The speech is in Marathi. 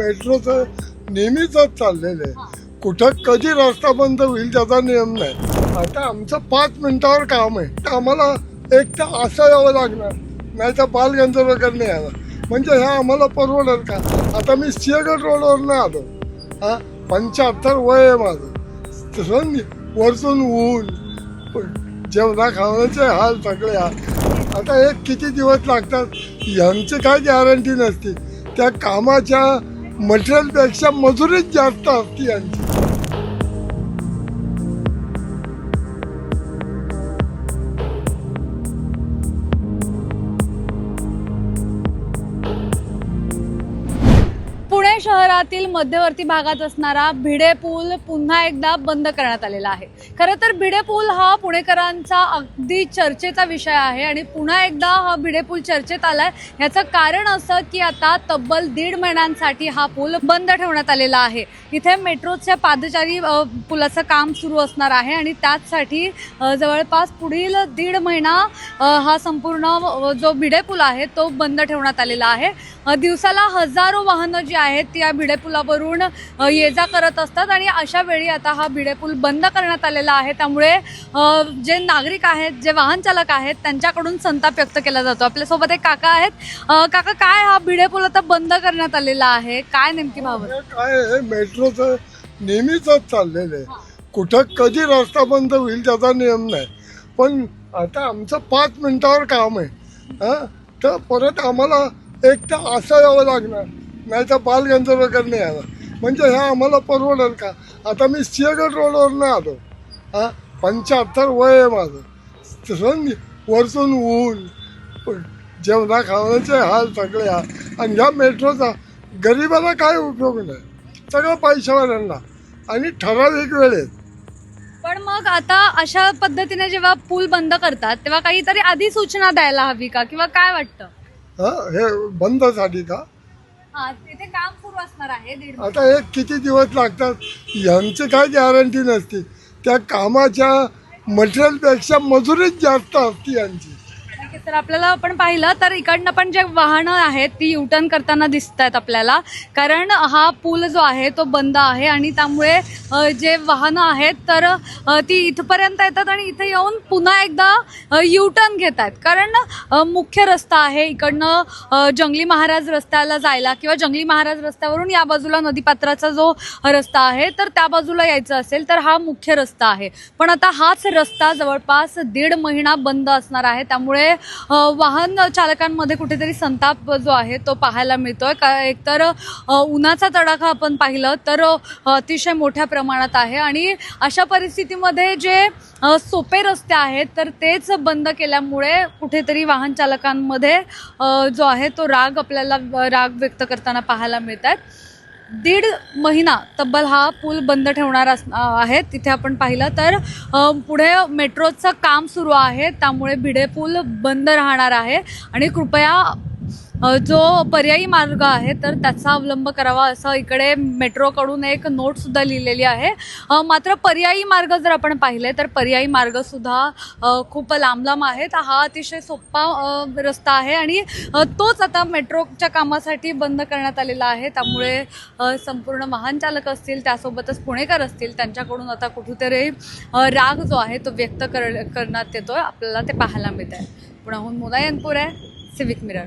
मेट्रोचं नेहमीच चाललेलं आहे. कुठं कधी रस्ता बंद होईल त्याचा नियम नाही. आता आमचं पाच मिनिटावर काम आहे. तर आम्हाला एक तर असं यावं लागणार. नाही तर बालगंजप्रकार नाही यावं. म्हणजे ह्या आम्हाला परवडेल का? आता मी सिंहगड रोडवरनं आलो. हां पंच्याहत्तर वय आहे माझं. तसं वरतून ऊन जेवणा खावण्याचे हाल सगळे हाल. आता हे किती दिवस लागतात? यांची काय गॅरंटी नसते. त्या कामाच्या मटेरियलपेक्षा मजुरीच जास्त असते यांची. शहरातील मध्यवर्ती भागात असणारा भिडे पूल पुन्हा एकदा बंद करण्यात आलेला आहे. खरं तर भिडे पूल हा पुणेकरांचा अगदी चर्चेचा विषय आहे आणि पुन्हा एकदा हा भिडे पूल चर्चेत आलाय. ह्याचं कारण असं की आता तब्बल दीड महिन्यांसाठी हा पूल बंद ठेवण्यात आलेला आहे. इथे मेट्रोच्या पादचारी पुलाचं काम सुरू असणार आहे आणि त्याचसाठी जवळपास पुढील दीड महिना हा संपूर्ण जो भिडे पूल आहे तो बंद ठेवण्यात आलेला आहे. दिवसाला हजारो वाहनं जी आहेत व्यक्ती या भिडे पुलावरून ये जा करत असतात आणि अशा वेळी आता हा भिडे पूल बंद करण्यात आलेला आहे. त्यामुळे जे नागरिक आहेत जे वाहन चालक आहेत त्यांच्याकडून संताप व्यक्त केला जातो. आपल्यासोबत एक काका आहेत. काका काय हा भिडे पूल आता बंद करण्यात आलेला आहे? काय नेमकी भाव काय आहे? मेट्रोचं नेहमीच चाललेलं आहे. कुठं कधी रस्ता बंद होईल त्याचा नियम नाही. पण आता आमचं पाच मिनिटावर काम आहे. हां? तर परत आम्हाला एक तर असं यावं लागणार. नाही तर बालगंधर्व करणे यावं म्हणजे ह्या आम्हाला परवडेल का? आता मी सिंहगड रोडवरनं आलो. हां पंच्याहत्तर वय आहे माझं. तसं वरतून ऊन जेवणा खावण्याचे हाल सगळे हाल आणि ह्या मेट्रोचा गरिबाला काय उपयोग नाही? सगळं पैशावाल्यांना. आणि ठराविक वेळेत. पण मग आता अशा पद्धतीने जेव्हा पूल बंद करतात तेव्हा काहीतरी आधी सूचना द्यायला हवी का? किंवा काय वाटतं? हां हे बंदसाठी का? हा तिथे काम सुरू असणार आहे दीड आता हे किती दिवस लागतात? यांची काय गॅरंटी नसते. त्या कामाच्या मटेरियलपेक्षा मजुरीच जास्त असते यांची. तर आपल्याला आपण पाहिलं तर इकडनं पण जे वाहनं आहेत ती युटर्न करताना दिसत आहेत आपल्याला. कारण हा पूल जो आहे तो बंद आहे आणि त्यामुळे अ, जे वाहनं आहेत तर अ, ती इथपर्यंत येतात आणि इथे येऊन पुन्हा एकदा युटर्न घेत आहेत कारण अ, मुख्य रस्ता आहे इकडनं अ, जंगली महाराज रस्त्याला जायला किंवा जंगली महाराज रस्त्यावरून या बाजूला नदीपात्राचा जो रस्ता आहे तर त्या बाजूला यायचं असेल तर हा मुख्य रस्ता आहे. पण आता हाच रस्ता जवळपास दीड महिना बंद असणार आहे. त्यामुळे वाहन चालकांमध्ये कुठेतरी संताप जो आहे तो पाहायला मिळतोय. का एकतर उन्हाचा तडाखा आपण पाहिलं तर अतिशय मोठ्या प्रमाणात आहे. आणि अशा परिस्थितीमध्ये जे सोपे रस्ते आहेत तर तेच बंद केल्यामुळे कुठेतरी वाहन चालकांमध्ये जो आहे तो राग आपल्याला राग व्यक्त करताना पाहायला मिळत आहेत दीड महिना तब्बल हा पूल बंद ठेवणार अस आहे. तिथे आपण पाहिलं तर पुढे मेट्रोचं काम सुरू आहे. त्यामुळे भिडे पूल बंद राहणार आहे. आणि कृपया जो पर्यायी मार्ग आहे तर त्याचा अवलंब करावा. असं इकडे मेट्रोकडून एक नोटसुद्धा लिहिलेली आहे. मात्र पर्यायी मार्ग जर आपण पाहिले तर पर्यायी मार्गसुद्धा खूप लांब लांब आहेत. हा अतिशय सोपा रस्ता आहे आणि तोच आता मेट्रोच्या कामासाठी बंद करण्यात आलेला आहे. त्यामुळे संपूर्ण वाहन चालक असतील त्यासोबतच पुणेकर असतील त्यांच्याकडून आता कुठेतरी राग जो आहे तो व्यक्त कर करण्यात येतो आपल्याला ते पाहायला मिळत आहे पुण्याहून मुलायनपूर आहे सिविक मिरर.